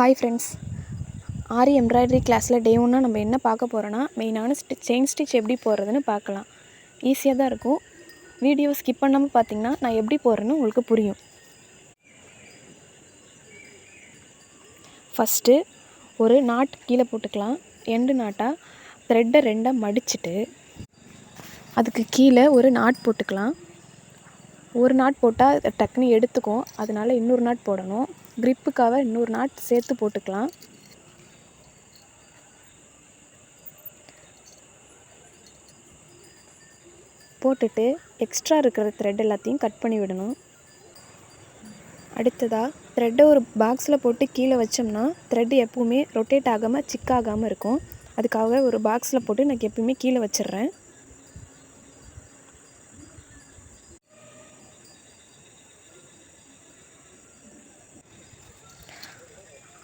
Hi friends ஆரி embroidery கிளாஸில் டே ஒன்னாக நம்ம என்ன பார்க்க போகிறோன்னா மெயினான ஸ்டி செயின் ஸ்டிச் எப்படி போடுறதுன்னு பார்க்கலாம். ஈஸியாக தான் இருக்கும். வீடியோ ஸ்கிப் பண்ணாமல் பார்த்தீங்கன்னா நான் எப்படி போடுறேன்னு உங்களுக்கு புரியும். ஃபஸ்ட்டு ஒரு நாட் கீழே போட்டுக்கலாம். எண்டு நாட்டாக த்ரெட்டை ரெண்டாக மடிச்சுட்டு அதுக்கு கீழே ஒரு நாட் போட்டுக்கலாம். ஒரு நாட் போட்டால் டக்குன்னு எடுத்துக்கும் அதனால் இன்னொரு நாட் போடணும். க்ரிப்புக்காக இன்னொரு நாட் சேர்த்து போட்டுக்கலாம். போட்டுட்டு எக்ஸ்ட்ரா இருக்கிற த்ரெட் எல்லாத்தையும் கட் பண்ணி விடணும். அடுத்ததாக த்ரெட்டை ஒரு பாக்ஸில் போட்டு கீழே வச்சோம்னா த்ரெட் எப்பவுமே ரொட்டேட் ஆகாமல் சிக்காகாமல் இருக்கும். அதுக்காக ஒரு பாக்ஸில் போட்டு நான் எப்பவுமே கீழே வச்சிடுறேன்.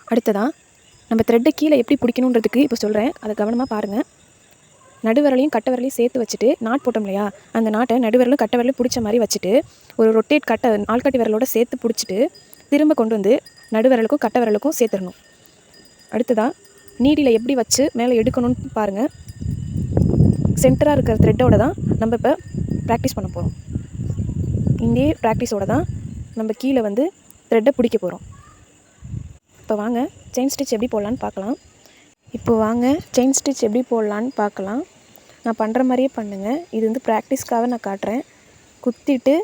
அடுத்ததாக நம்ம த்ரெட்டை கீழே எப்படி பிடிக்கணுன்றதுக்கு இப்போ சொல்கிறேன் அதை கவனமாக பாருங்கள் நடுவிரலையும் கட்டை விரலையும் சேர்த்து வச்சுட்டு நாட் போட்டோம் இல்லையா? அந்த நாட்டை நடுவிரலும் கட்டை விரலும் பிடிச்ச மாதிரி வச்சுட்டு ஒரு ரொட்டேட் கட்டை நாள்கட்டி விரலோட சேர்த்து பிடிச்சிட்டு திரும்ப கொண்டு வந்து நடுவிரலுக்கும் கட்டை விரலுக்கும் சேர்த்துடணும். அடுத்ததாக நீடியில் எப்படி வச்சு மேலே எடுக்கணும்னு பாருங்கள் சென்டராக இருக்கிற த்ரெட்டோட தான் நம்ம இப்போ ப்ராக்டிஸ் பண்ண போகிறோம் இதே ப்ராக்டிஸோட தான் நம்ம கீழே வந்து த்ரெட்டை பிடிக்க போகிறோம் இப்போ வாங்க செயின் ஸ்டிச் எப்படி போடலான்னு பார்க்கலாம். இப்போ வாங்க செயின் ஸ்டிச் எப்படி போடலான்னு பார்க்கலாம். நான் பண்ணுற மாதிரியே பண்ணுங்கள் இது வந்து ப்ராக்டிஸ்க்காக நான் காட்டுறேன். குத்திட்டு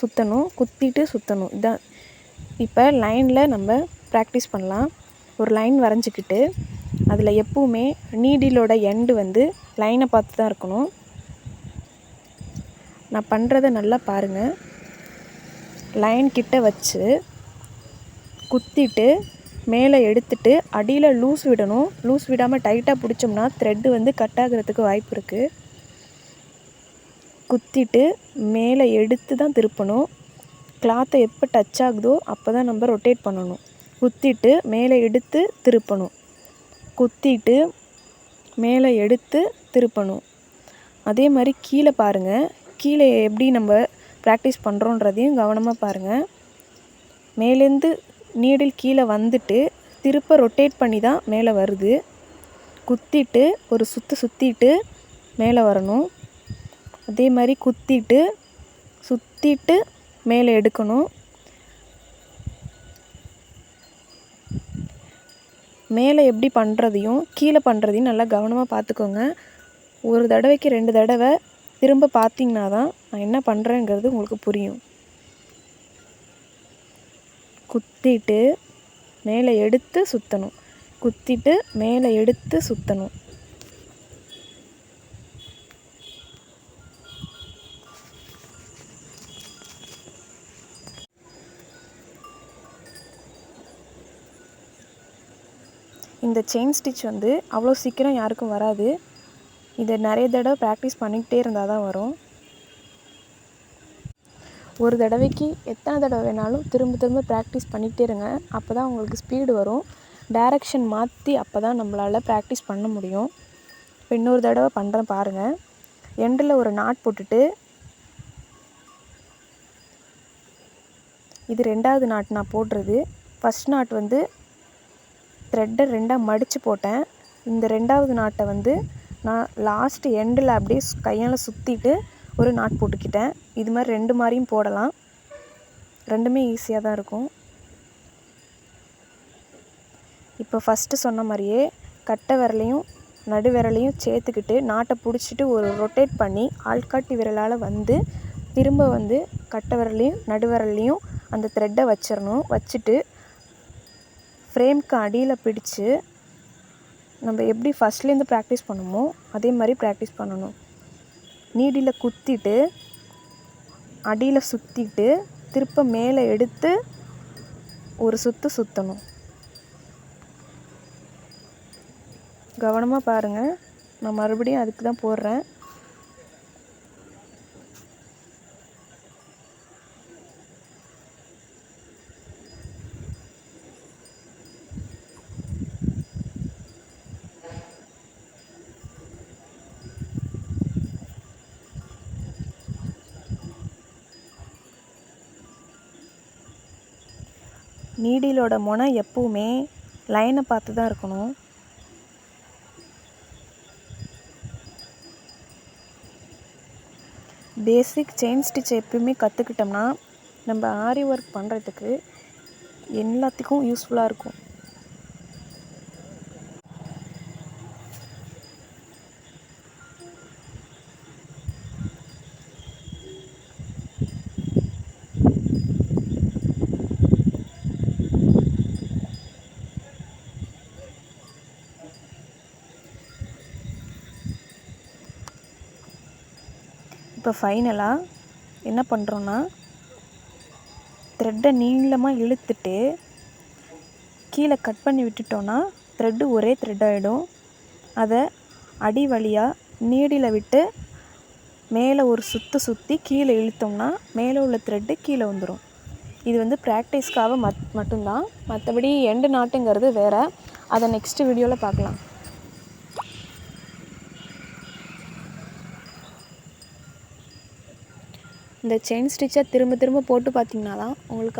சுற்றணும் குத்திட்டு சுற்றணும் இதான். இப்போ லைனில் நம்ம ப்ராக்டிஸ் பண்ணலாம். ஒரு லைன் வரைஞ்சிக்கிட்டு அதில் எப்பவுமே நீடிலோட எண்டு வந்து லைனை பார்த்து தான் இருக்கணும். நான் பண்ணுறத நல்லா பாருங்கள் லைன் கிட்ட வச்சு குத்திட்டு மேலே எடுத்துட்டு அடியில் லூஸ் விடணும். லூஸ் விடாமல் டைட்டாக பிடிச்சோம்னா த்ரெட்டு வந்து கட் ஆகிறதுக்கு வாய்ப்பு இருக்குது குத்திட்டு மேலே எடுத்து தான் திருப்பணும். கிளாத்தை எப்போ டச் ஆகுதோ அப்போ தான் நம்ம ரொட்டேட் பண்ணணும். குத்திட்டு மேலே எடுத்து திருப்பணும். குத்திட்டு மேலே எடுத்து திருப்பணும். அதே மாதிரி கீழே பாருங்கள் கீழே எப்படி நம்ம ப்ராக்டிஸ் பண்ணுறோன்றதையும் கவனமாக பாருங்கள் மேலேருந்து நீடில் கீழே வந்துட்டு திருப்ப ரொட்டேட் பண்ணி தான் மேலே வருது. குத்திட்டு ஒரு சுற்று சுற்றிட்டு மேலே வரணும். அதே மாதிரி குத்திட்டு சுற்றிட்டு மேலே எடுக்கணும். மேலே எப்படி பண்ணுறதையும் கீழே பண்ணுறதையும் நல்லா கவனமாக பார்த்துக்கோங்க. ஒரு தடவைக்கு ரெண்டு தடவை திரும்ப பார்த்தீங்கன்னா தான் நான் என்ன பண்ணுறேங்கிறது உங்களுக்கு புரியும். குத்திட்டு மேலே எடுத்து சுற்றணும் குத்திட்டு மேலே எடுத்து சுற்றணும் இந்த செயின் ஸ்டிச் வந்து அவ்வளோ சீக்கிரம் யாருக்கும் வராது. இதை நிறைய தடவை ப்ராக்டிஸ் பண்ணிக்கிட்டே இருந்தால் தான் வரும். ஒரு தடவைக்கு எத்தனை தடவை வேணாலும் திரும்ப திரும்ப ப்ராக்டிஸ் பண்ணிகிட்டே இருங்க. அப்போ தான் உங்களுக்கு ஸ்பீடு வரும். டைரக்ஷன் மாற்றி அப்போ தான் நம்மளால் ப்ராக்டிஸ் பண்ண முடியும். இப்போ இன்னொரு தடவை பண்ணுறேன் பாருங்கள் எண்டில் ஒரு நாட் போட்டுட்டு இது ரெண்டாவது நாட் நான் போடுறது. ஃபஸ்ட் நாட் வந்து த்ரெட்டை ரெண்டாக மடித்து போட்டேன். இந்த ரெண்டாவது நாட்டை வந்து நான் லாஸ்ட்டு எண்டில் அப்படியே கையால் சுற்றிட்டு ஒரு நாட் போட்டுக்கிட்டேன். இது மாதிரி ரெண்டு மாதிரியும் போடலாம். ரெண்டுமே ஈஸியாக தான் இருக்கும். இப்போ ஃபஸ்ட்டு சொன்ன மாதிரியே கட்டை விரலையும் நடு விரலையும் சேர்த்துக்கிட்டு நாட்டை பிடிச்சிட்டு ஒரு ரொட்டேட் பண்ணி ஆள்காட்டி விரலால் வந்து திரும்ப வந்து கட்டை விரலையும் நடுவரல்லையும் அந்த த்ரெட்டை வச்சிடணும் வச்சுட்டு ஃப்ரேம்க்கு அடியில் பிடிச்சு நம்ம எப்படி ஃபஸ்ட்லேருந்து ப்ராக்டிஸ் பண்ணுமோ அதே மாதிரி ப்ராக்டிஸ் பண்ணணும். நீடியில் குத்திட்டு அடியில் சுற்றிட்டு திருப்ப மேலே எடுத்து ஒரு சுற்று சுற்றணும் கவனமாக பாருங்கள் நான் மறுபடியும் அதுக்கு தான் போடுறேன். நீடிலோட முனை எப்பவுமே லைனை பார்த்து தான் இருக்கணும். பேசிக் செயின் ஸ்டிச் எப்பயுமே கற்றுக்கிட்டோம்னா நம்ம ஆரி ஒர்க் பண்ணுறதுக்கு எல்லாத்துக்கும் யூஸ்ஃபுல்லாக இருக்கும். இப்போ ஃபைனலாக என்ன பண்ணுறோன்னா த்ரெட்டை நீளமாக இழுத்துட்டு கீழே கட் பண்ணி விட்டுட்டோன்னா த்ரெட்டு ஒரே த்ரெட் ஆகிடும் அதை அடி வழியாக நீடியில் விட்டு மேலே ஒரு சுற்று சுற்றி கீழே இழுத்தோம்னா மேலே உள்ள த்ரெட்டு கீழே வந்துடும் இது வந்து ப்ராக்டிஸ்க்காக மட் மட்டும்தான். மற்றபடி எண்டு நாட்டுங்கிறது வேறு. அதை நெக்ஸ்ட் வீடியோவில் பார்க்கலாம். இந்த செயின் ஸ்டிச்சை திரும்ப திரும்ப போட்டு பார்த்தீங்கன்னா தான் உங்களுக்கு